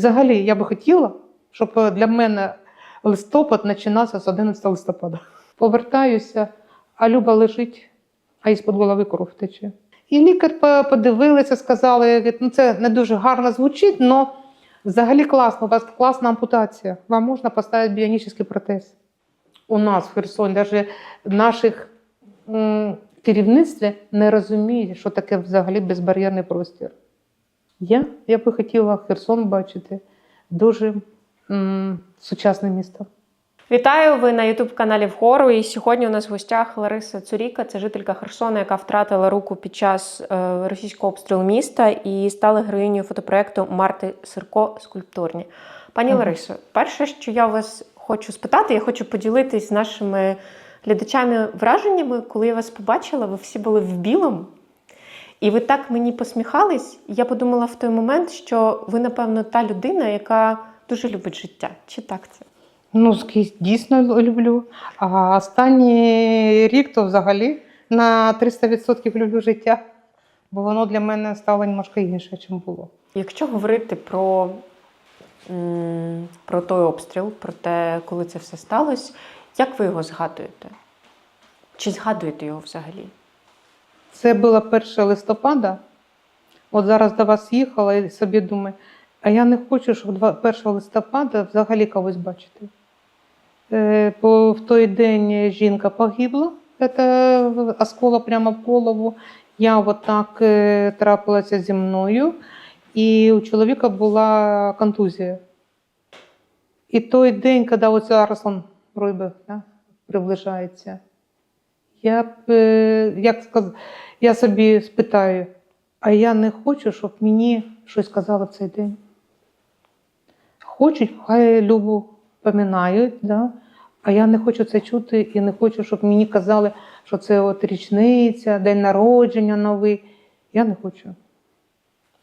взагалі, я би хотіла, щоб е, для мене листопад починався з 11 листопада. Повертаюся, а Люба лежить, а із-під голови кров тече. І лікар подивилися, сказали, ну це не дуже гарно звучить, але взагалі класно, у вас класна ампутація. Вам можна поставити біонічний протез. У нас в Херсоні, навіть наших керівництві не розуміють, що таке взагалі безбар'єрний простір. Я, я би хотіла Херсон бачити дуже м, сучасне місто. Вітаю ви на Ютуб каналі Вгору. І сьогодні у нас в гостях Лариса Цуріка, це жителька Херсона, яка втратила руку під час е, російського обстрілу міста і стала героїнею фотопроекту Марти Сирко скульптурні. Пані Мгм. Ларисо, перше, що я вас хочу спитати, я хочу поділитись з нашими глядачами враженнями, коли я вас побачила, ви всі були в білому. І ви так мені посміхались, і я подумала в той момент, що ви, напевно, та людина, яка дуже любить життя. Чи так це? Ну, дійсно люблю. А останній рік то взагалі на 300% люблю життя, бо воно для мене стало немножко інше, ніж було. Якщо говорити про, про той обстріл, про те, коли це все сталося, як ви його згадуєте? Чи згадуєте його взагалі? Це було 1 листопада. От зараз до вас їхала і собі думаю, а я не хочу, щоб 1 листопада взагалі когось бачити. Е, Бо в той день жінка погибла, це оскола прямо в голову. Я отак е, трапилася зі мною, і у чоловіка була контузія. І той день, коли от зараз він да, приближається, я б, е, як сказ... я собі спитаю, а я не хочу, щоб мені щось казали в цей день. Хочуть, хай Любу пам'ятають, да? а я не хочу це чути і не хочу, щоб мені казали, що це от річниця, день народження новий. Я не хочу.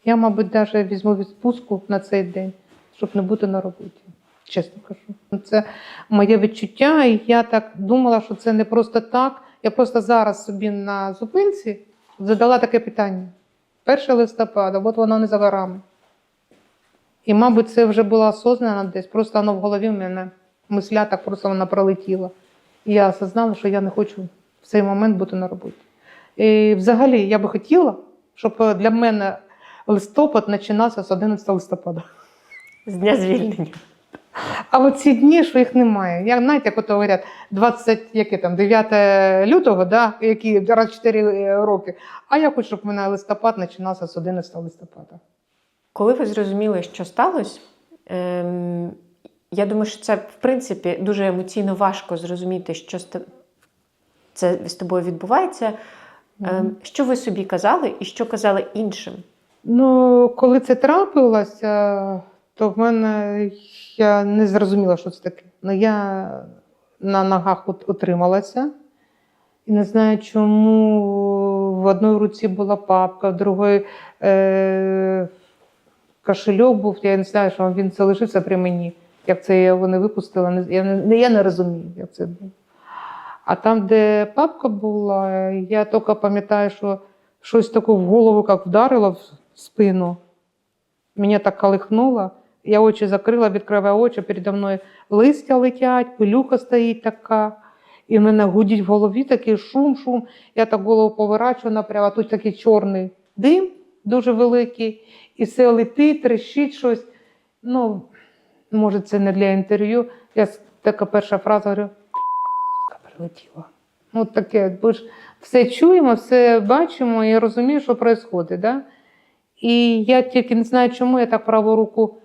Я, мабуть, навіть візьму відпустку на цей день, щоб не бути на роботі. Чесно кажу. Це моє відчуття, і я так думала, що це не просто так. Я просто зараз собі на зупинці задала таке питання. 1 листопада, от воно не за горами. І, мабуть, це вже було осознано десь, просто воно в голові в мене мисля так просто вона пролетіла. І я осознала, що я не хочу в цей момент бути на роботі. І взагалі я би хотіла, щоб для мене листопад починався з 11 листопада. З дня звільнення. А от ці дні, що їх немає. Я знаєте, як ото говорять, 20, яке там, 9 лютого, да, які раз 4 роки. А я хочу, щоб мене листопад починався з 11 листопада. Коли ви зрозуміли, що сталося, ем, я думаю, що це в принципі дуже емоційно важко зрозуміти, що це з тобою відбувається. Ем, що ви собі казали і що казали іншим? Ну, коли це трапилося, то в мене я не зрозуміла, що це таке. Ну, я на ногах утрималася. І не знаю, чому в одній руці була папка, в другій е- кошельок був. Я не знаю, що він залишився при мені. Як це я його не випустила, я не, я не розумію, як це було. А там, де папка була, я тільки пам'ятаю, що щось таке в голову як вдарило в спину. Мене так колихнуло. Я очі закрила, відкриваю очі, передо мною листя летять, пилюка стоїть така. І в мене гудить в голові такий шум, шум. Я так голову поворачую напрямо, а тут такий чорний дим дуже великий, і все летить, трещить щось. Ну, може, це не для інтерв'ю. Я така перша фраза говорю, «Сука, прилетіла. Ну, таке, бо ж все чуємо, все бачимо і розумію, що відбувається. Да? І я тільки не знаю, чому я так праву руку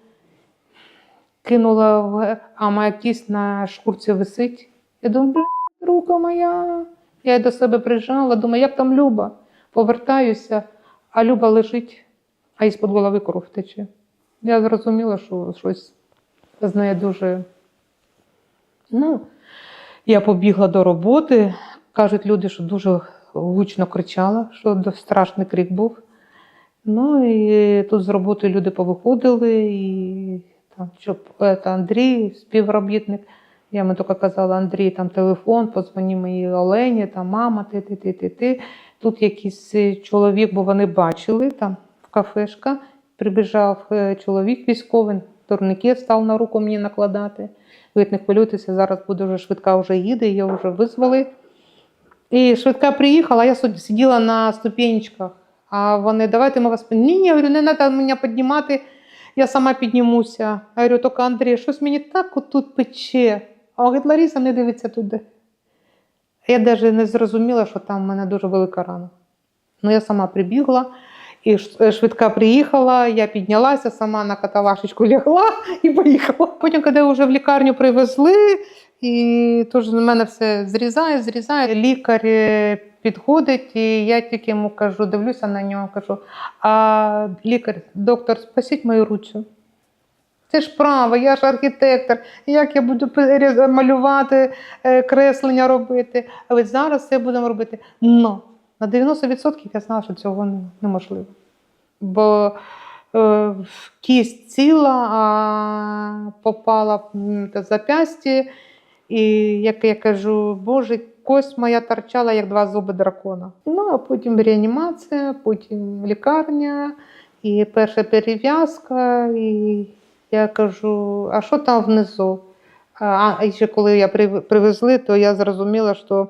кинула, в... а моя на шкурці висить. Я думаю, бля, рука моя. Я її до себе прижала, думаю, як там Люба? Повертаюся, а Люба лежить, а із-під голови кров тече. Я зрозуміла, що щось з нею дуже. Ну, я побігла до роботи. Кажуть люди, що дуже гучно кричала, що страшний крик був. Ну і тут з роботи люди повиходили, і там, щоб це, Андрій, співробітник. Я йому тільки казала, Андрій, там телефон, позвоні моїй Олені, там мама, ти, ти, ти, ти, ти. Тут якийсь е, чоловік, бо вони бачили там в кафешка, прибіжав е, чоловік військовий, турникет став на руку мені накладати. Говорить, не хвилюйтеся, зараз буде вже швидка вже їде, її вже визвали. І швидка приїхала, я сиділа на ступенечках. А вони, давайте ми вас. Ні, ні, я говорю, не треба мене піднімати, я сама піднімуся. Я говорю, тільки Андрій, щось мені так отут пече. А говорить, Ларіса не дивиться туди. Я навіть не зрозуміла, що там в мене дуже велика рана. Ну, я сама прибігла, і е, швидка приїхала, я піднялася, сама на каталашечку лягла і поїхала. Потім, коли вже в лікарню привезли, і теж на мене все зрізає, зрізає. Лікар е, підходить, і я тільки йому кажу, дивлюся на нього, кажу: а лікар, доктор, спасіть мою руцю. Це ж право, я ж архітектор. Як я буду малювати, е, креслення робити? А ви зараз це будемо робити. Но на 90% я знала, що цього неможливо. Бо е, кість ціла, а попала в зап'ястя, і як я кажу, боже, кость моя торчала, як два зуби дракона. Ну, а потім реанімація, потім лікарня, і перша перев'язка, і я кажу, а що там внизу? А, а ще коли я привезли, то я зрозуміла, що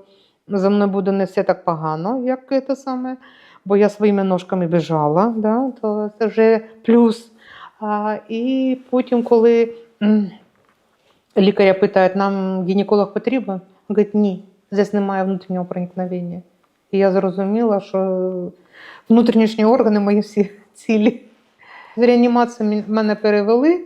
за мною буде не все так погано, як це саме, бо я своїми ножками біжала, да, то це вже плюс. А, і потім, коли лікаря питають, нам гінеколог потрібен, він ні, здесь немає внутрішнього проникновення. І я зрозуміла, що внутрішні органи мої всі цілі. З реанімації мене перевели.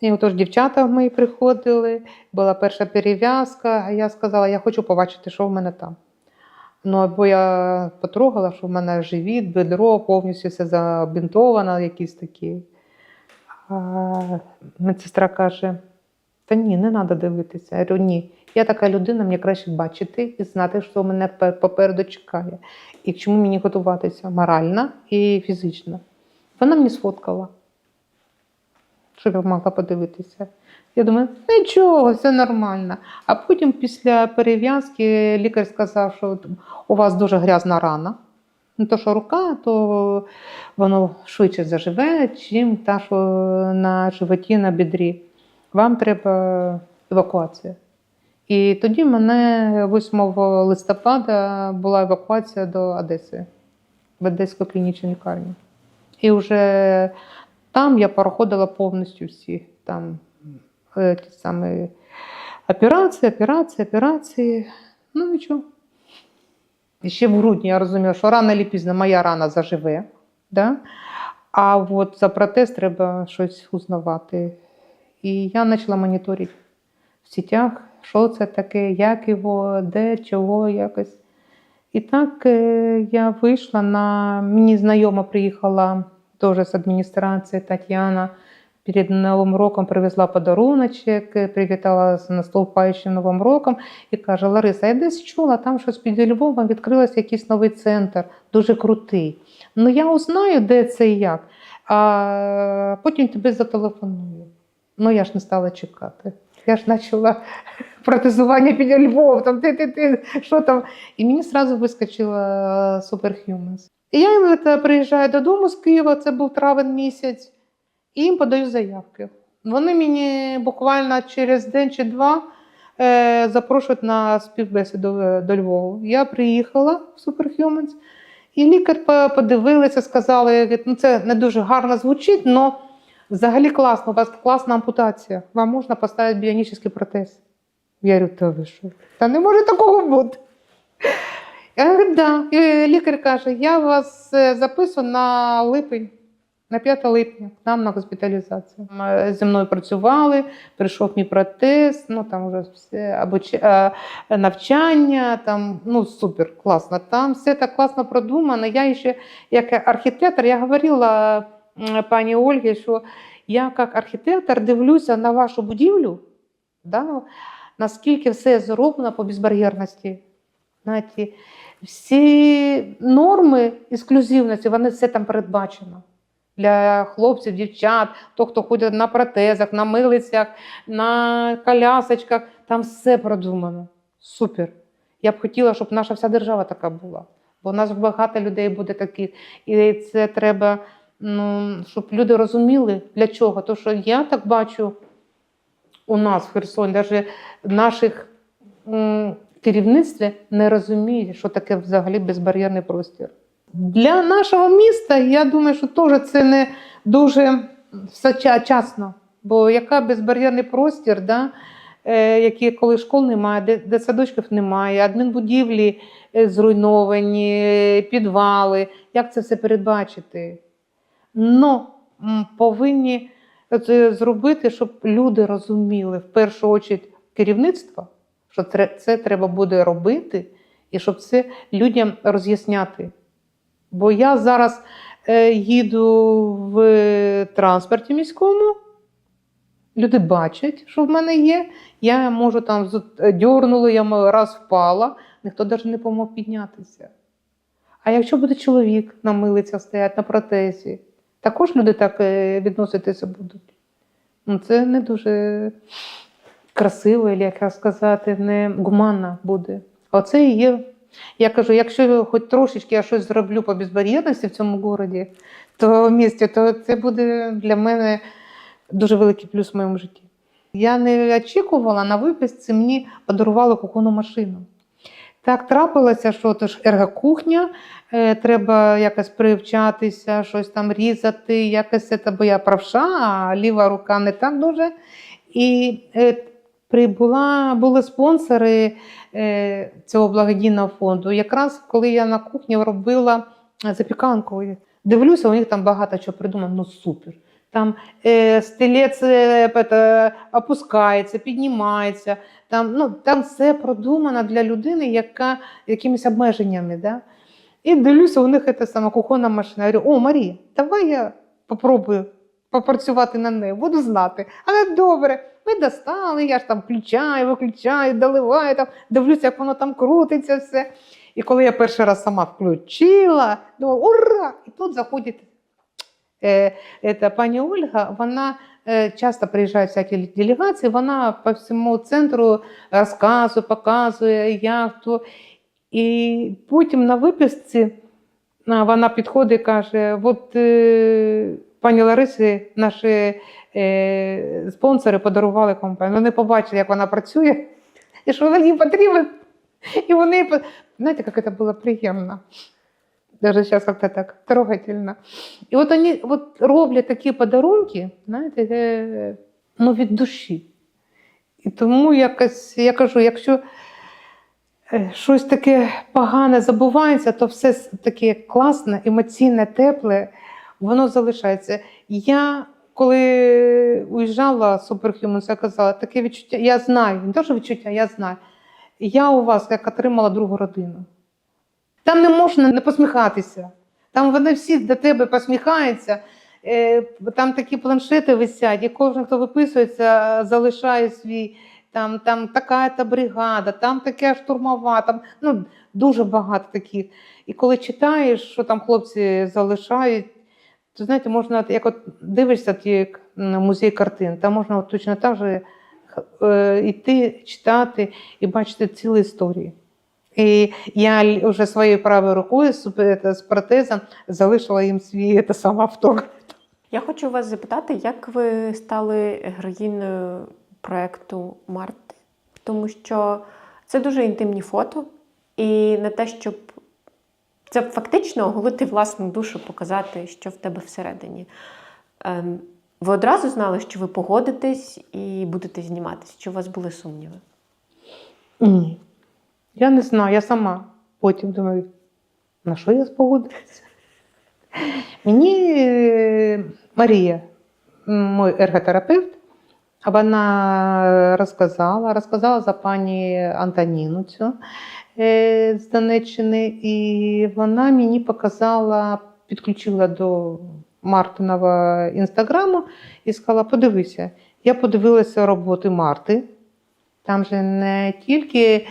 І отож дівчата мої приходили, була перша перев'язка, а я сказала, я хочу побачити, що в мене там. Ну, або я потрогала, що в мене живіт, бедро, повністю все забінтовано, якісь такі. А медсестра каже: та ні, не треба дивитися. Я говорю, ні. Я така людина, мені краще бачити і знати, що мене попереду чекає. І чому мені готуватися морально і фізично. Вона мені сфоткала щоб я могла подивитися. Я думаю, нічого, все нормально. А потім після перев'язки лікар сказав, що у вас дуже грязна рана. Не то, що рука, то воно швидше заживе, чим та, що на животі, на бідрі. Вам треба евакуація. І тоді мене 8 листопада була евакуація до Одеси, в Одеську клінічну лікарню. І вже там я проходила повністю всі там е, ті самі операції, операції, операції. Ну нічого. І ще в грудні я розуміла, що рано чи пізно моя рана заживе. Да? А от за протез треба щось узнавати. І я почала моніторити в сітях, що це таке, як його, де, чого якось. І так е, я вийшла на мені знайома приїхала теж з адміністрації Тетяна. Перед Новим роком привезла подаруночок, е, привітала з наступаючим Новим роком і каже: Лариса, я десь чула, там щось під Львовом відкрився якийсь новий центр, дуже крутий. Ну я узнаю, де це і як, а потім тобі зателефоную. Ну я ж не стала чекати. Я ж почала протезування під Львов, там ти, ти, ти, що там. І мені одразу вискочила Superhumans. І я це, приїжджаю додому з Києва, це був травень місяць, і їм подаю заявки. Вони мені буквально через день чи два е, запрошують на співбесіду е, до Львова. Я приїхала в Superhumans, і лікар по- подивилися, сказали, ну це не дуже гарно звучить, але взагалі класно, у вас класна ампутація. Вам можна поставити біонічний протез. Я говорю, та що? Та не може такого бути. Я говорю, да. І лікар каже, я вас е, записую на липень, на 5 липня, к нам на госпіталізацію. Ми Зі мною працювали, прийшов мій протез, ну там вже все обуч... е, навчання, там ну супер, класно. Там все так класно продумано. Я ще як архітектор, я говорила пані Ольгі, що я як архітектор дивлюся на вашу будівлю, да, наскільки все зроблено по безбар'єрності. Знаєте, всі норми ексклюзивності, вони все там передбачено. Для хлопців, дівчат, то, хто ходить на протезах, на милицях, на колясочках, там все продумано. Супер. Я б хотіла, щоб наша вся держава така була. Бо у нас багато людей буде таких. І це треба Ну, щоб люди розуміли, для чого. Тому що я так бачу у нас в Херсоні, навіть наших керівництві не розуміють, що таке взагалі безбар'єрний простір. Для нашого міста, я думаю, що теж це не дуже вчасно. Бо яка безбар'єрний простір, да? е, які, коли школ немає, де, де садочків немає, адмінбудівлі е, зруйновані, е, підвали. Як це все передбачити? Но повинні це зробити, щоб люди розуміли в першу чергу керівництво, що це треба буде робити, і щоб це людям роз'ясняти. Бо я зараз е, їду в транспорті міському, люди бачать, що в мене є. Я можу там дьорнула, я раз впала, ніхто навіть не помог піднятися. А якщо буде чоловік на милицях стоять на протезі, також люди так е, відноситися будуть. Ну, це не дуже красиво, як сказати, не гуманно буде. Оце і є. Я кажу, якщо хоч трошечки я щось зроблю по безбар'єрності в цьому місті, то місті, то це буде для мене дуже великий плюс в моєму житті. Я не очікувала на виписці, мені подарували кухонну машину. Так трапилося, що то ж ергокухня, е, треба якось привчатися, щось там різати, якось це, бо я правша, а ліва рука не так дуже. І е, прибула, були спонсори е, цього благодійного фонду. Якраз коли я на кухні робила запіканку, дивлюся, у них там багато чого придумано, ну супер. Там е, стілець е, опускається, піднімається. Там, ну, там все продумано для людини, яка якимись обмеженнями. Да? І дивлюся, у них це сама кухонна машина. Я говорю, о, Марія, давай я попробую попрацювати на неї, буду знати. Але добре, ми достали, я ж там включаю, виключаю, доливаю, там, дивлюся, як воно там крутиться все. І коли я перший раз сама включила, думала, ура! І тут заходить е, пані Ольга, вона е, часто приїжджає всякі делегації, вона по всьому центру розказує, показує, як то. І потім на виписці вона підходить і каже: от е, пані Ларисі, наші спонсори подарували компанію. Вони побачили, як вона працює, і що вона їм потрібен. І вони, знаєте, як це було приємно. Даже сейчас как-то так трогательно. І от вони от роблять такі подарунки, знаєте, е, ну, від душі. І тому якось, я кажу, якщо е, щось таке погане забувається, то все таке класне, емоційне, тепле, воно залишається. Я коли уїжджала з Superhumans, я казала, таке відчуття, я знаю, не те, що відчуття, я знаю. Я у вас як отримала другу родину. Там не можна не посміхатися. Там вони всі до тебе посміхаються. Е, Там такі планшети висять, і кожен, хто виписується, залишає свій. Там, там така та бригада, там таке штурмова, там ну, дуже багато таких. І коли читаєш, що там хлопці залишають, то знаєте, можна, як от дивишся ті музей картин, там можна от точно так же е, йти, читати і бачити цілі історії. І я вже своєю правою рукою з, протезом залишила їм свій те саме автограф. Я хочу вас запитати, як ви стали героїною проекту Марти? Тому що це дуже інтимні фото, і не те, щоб це фактично оголити власну душу, показати, що в тебе всередині. Ем, Ви одразу знали, що ви погодитесь і будете зніматись? Чи у вас були сумніви? Ні. Я не знаю, я сама потім думаю, на що я спогодилася? Мені е, Марія, м, мій ерготерапевт, вона розказала, розказала за пані Антоніну цю е, з Донеччини, і вона мені показала, підключила до Мартиного інстаграму і сказала: подивися, я подивилася роботи Марти. Там же не тільки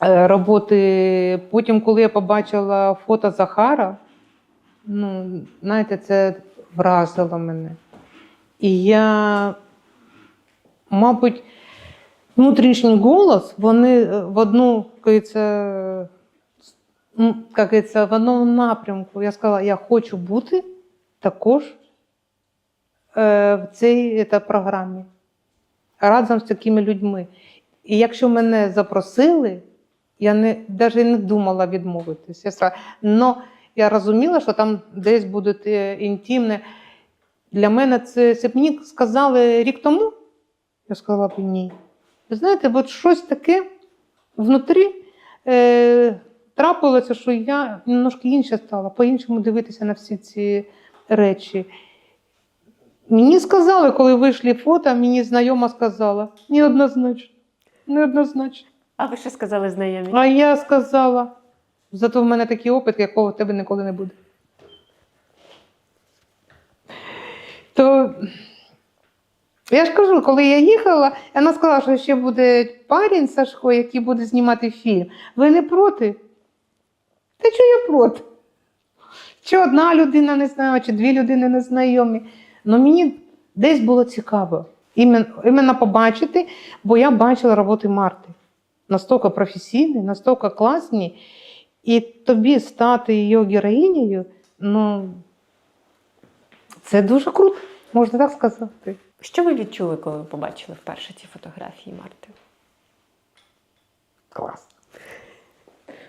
роботи, потім, коли я побачила фото Захара, ну, знаєте, це вразило мене. І я, мабуть, внутрішній голос, вони е, в одну кажеться, як це, в одному напрямку. Я сказала, я хочу бути також е, в цій програмі разом з такими людьми. І якщо мене запросили, я не, навіть не думала відмовитися. Но я розуміла, що там десь буде е, інтимне. Для мене це, якщо б мені сказали рік тому, я сказала б ні. Ви знаєте, от щось таке внутрі е, трапилося, що я немножко інша стала, по-іншому дивитися на всі ці речі. Мені сказали, коли вийшли фото, мені знайома сказала, неоднозначно. Неоднозначно. А ви що сказали знайомі? А я сказала, зато в мене такий опит, якого в тебе ніколи не буде. То я ж кажу, коли я їхала, вона сказала, що ще буде парень Сашко, який буде знімати фільм. Ви не проти? Та чого я проти? Чи одна людина не знаю, чи дві людини не знайомі. Ну мені десь було цікаво іменно, побачити, бо я бачила роботи Марти. Настільки професійні, настільки класні. І тобі стати її героїнею, ну це дуже круто, можна так сказати. Що ви відчули, коли ви побачили вперше ці фотографії Марти? Клас.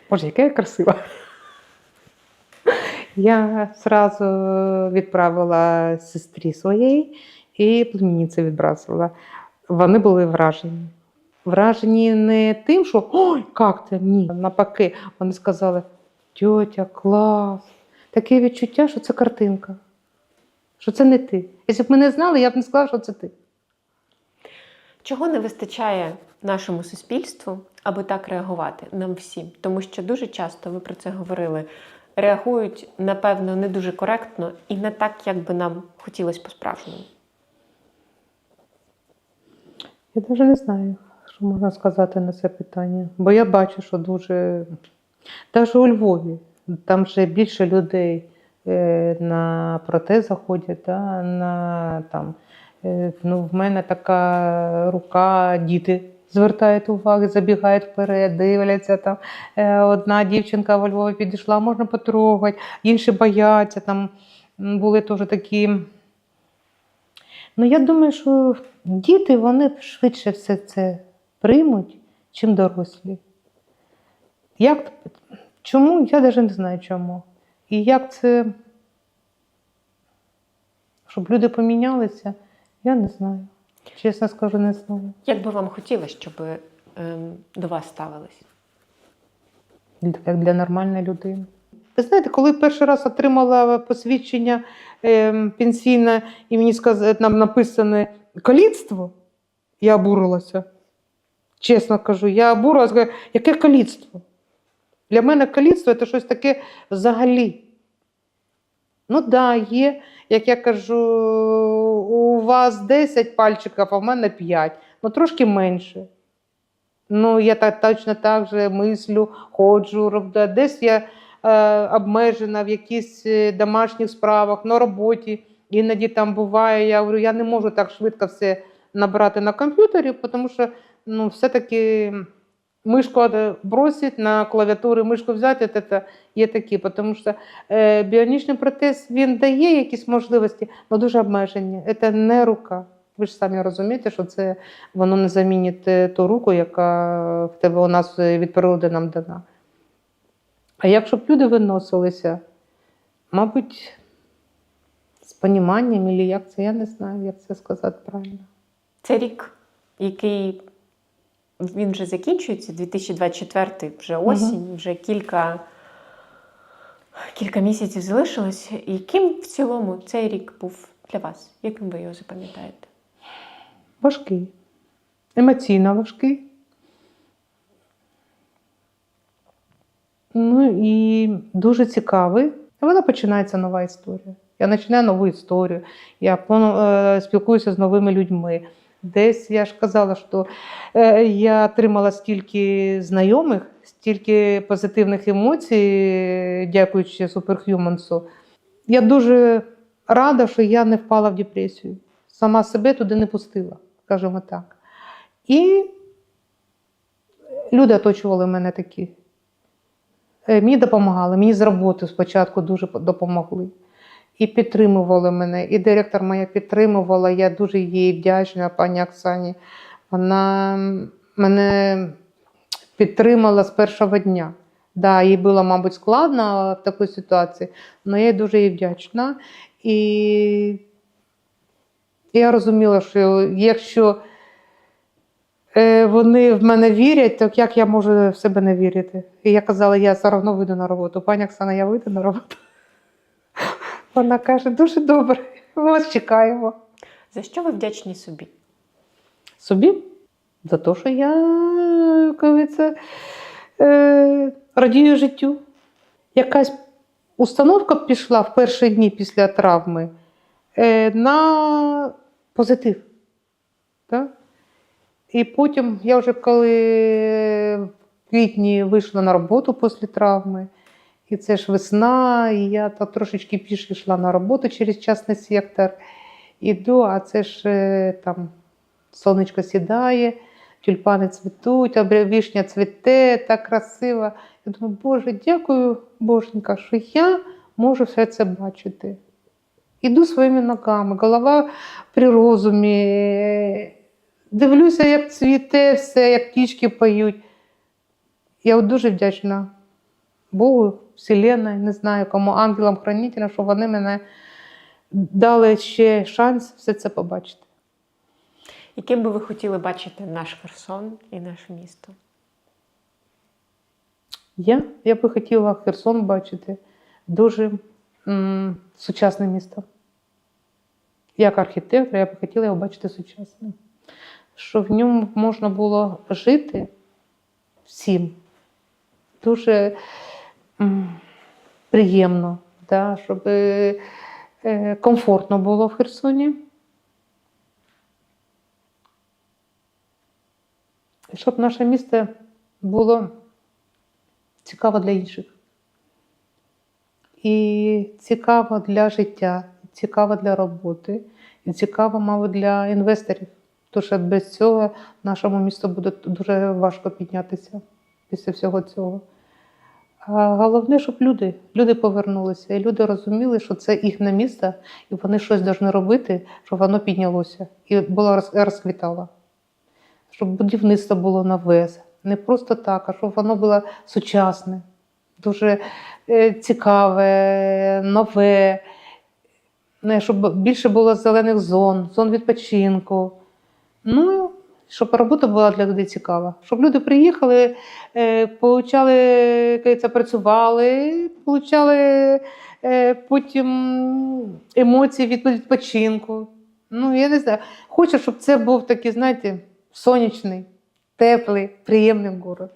Боже, яка я красива. Я зразу відправила сестрі своєї і племінниці відбрасувала. Вони були вражені. Вражені не тим, що ой, як це? Ні. Навпаки, вони сказали: тьотя, клас. Таке відчуття, що це картинка, що це не ти. Якщо б ми не знали, я б не сказала, що це ти. Чого не вистачає нашому суспільству, аби так реагувати нам всім? Тому що дуже часто ви про це говорили. Реагують, напевно, не дуже коректно і не так, як би нам хотілося по-справжньому. Я навіть не знаю, що можна сказати на це питання. Бо я бачу, що дуже. Навіть у Львові там вже більше людей е, на протезах ходять, да, на, там, е, ну, в мене така рука, діти звертають увагу, забігають вперед, дивляться. Там. Е, Одна дівчинка во Львові підійшла, можна потрогати, інші бояться. Там були теж такі. Ну, я думаю, що діти вони швидше все це приймуть, чим дорослі. Як, чому? Я навіть не знаю чому. І як це, щоб люди помінялися, я не знаю. Чесно скажу, не знаю. Як би вам хотілося, щоб ем, до вас ставились? Як для нормальної людини. Ви знаєте, коли перший раз отримала посвідчення е, пенсійне і мені сказ... нам написане каліцтво, я обурилася. Чесно кажу, я обурилася, яке каліцтво? Для мене каліцтво це щось таке взагалі. Ну так, да, є, як я кажу, у вас 10 пальчиків, а в мене 5. Ну, трошки менше. Ну, я так, точно так же мислю, ходжу, роб- десь я обмежена в якихось е, домашніх справах, на роботі. Іноді там буває, я говорю, я не можу так швидко все набрати на комп'ютері, тому що ну, все-таки мишку е, бросить на клавіатуру, мишку взяти, це, це є такі, тому що е, біонічний протез він дає якісь можливості, але дуже обмежені. Це не рука. Ви ж самі розумієте, що це воно не замінить е, ту руку, яка в тебе у нас е, від природи нам дана. А якщо б люди виносилися, мабуть, з поніманням, і як це, я не знаю, як це сказати правильно. Це рік, який він вже закінчується, 2024 вже осінь, вже кілька, кілька місяців залишилось. Яким в цілому цей рік був для вас? Яким ви його запам'ятаєте? Важкий. Емоційно важкий. Ну і дуже цікавий. Вона починається нова історія. Я починаю нову історію. Я е, спілкуюся з новими людьми. Десь я ж казала, що е, я отримала стільки знайомих, стільки позитивних емоцій, дякуючи Суперхюмансу. Я дуже рада, що я не впала в депресію. Сама себе туди не пустила, скажімо так. І люди оточували мене такі. Е, Мені допомагали, мені з роботи спочатку дуже допомогли. І підтримували мене. І директор моя підтримувала. Я дуже їй вдячна, пані Оксані. Вона мене підтримала з першого дня. Да, їй було, мабуть, складно в такій ситуації, але я дуже їй вдячна. І я розуміла, що якщо вони в мене вірять, то як я можу в себе не вірити? І я казала, я все одно вийду на роботу. Пані Оксана, я вийду на роботу. Вона каже, дуже добре, ми вас чекаємо. За що ви вдячні собі? Собі за те, що я кажеться, е, радію життю. Якась установка пішла в перші дні після травми е, на позитив. Так? І потім я вже коли в квітні вийшла на роботу після травми, і це ж весна, і я так трошечки пішки йшла на роботу через частний сектор. Іду, а це ж е, там сонечко сідає, тюльпани цвітуть, вишня цвіте, так красиво. Я думаю, Боже, дякую, Боженька, що я можу все це бачити. Іду своїми ногами, голова при розумі. Дивлюся, як цвіте все, як птічки поють. Я от дуже вдячна Богу, Вселенной, не знаю кому, ангелам-хранителям, що вони мене дали ще шанс все це побачити. Яким би ви хотіли бачити наш Херсон і наше місто? Я, я би хотіла Херсон бачити дуже м, сучасне місто. Як архітектор, я би хотіла його бачити сучасним. Щоб в ньому можна було жити всім. Дуже приємно, да, щоб е, комфортно було в Херсоні. Щоб наше місто було цікаво для інших. І цікаво для життя, цікаво для роботи, і цікаво, мабуть, для інвесторів. Тому що без цього нашому місту буде дуже важко піднятися після всього цього. А головне, щоб люди, люди повернулися, і люди розуміли, що це їхнє місто, і вони щось повинні робити, щоб воно піднялося і було роз- розквітало. Щоб будівництво було нове, не просто так, а щоб воно було сучасне, дуже е, цікаве, нове, щоб більше було зелених зон, зон відпочинку. Ну, щоб робота була для людей цікава. Щоб люди приїхали, е, получали, працювали, получали е, потім емоції від відпочинку. Ну, я не знаю. Хочу, щоб це був такий, знаєте, сонячний, теплий, приємний город.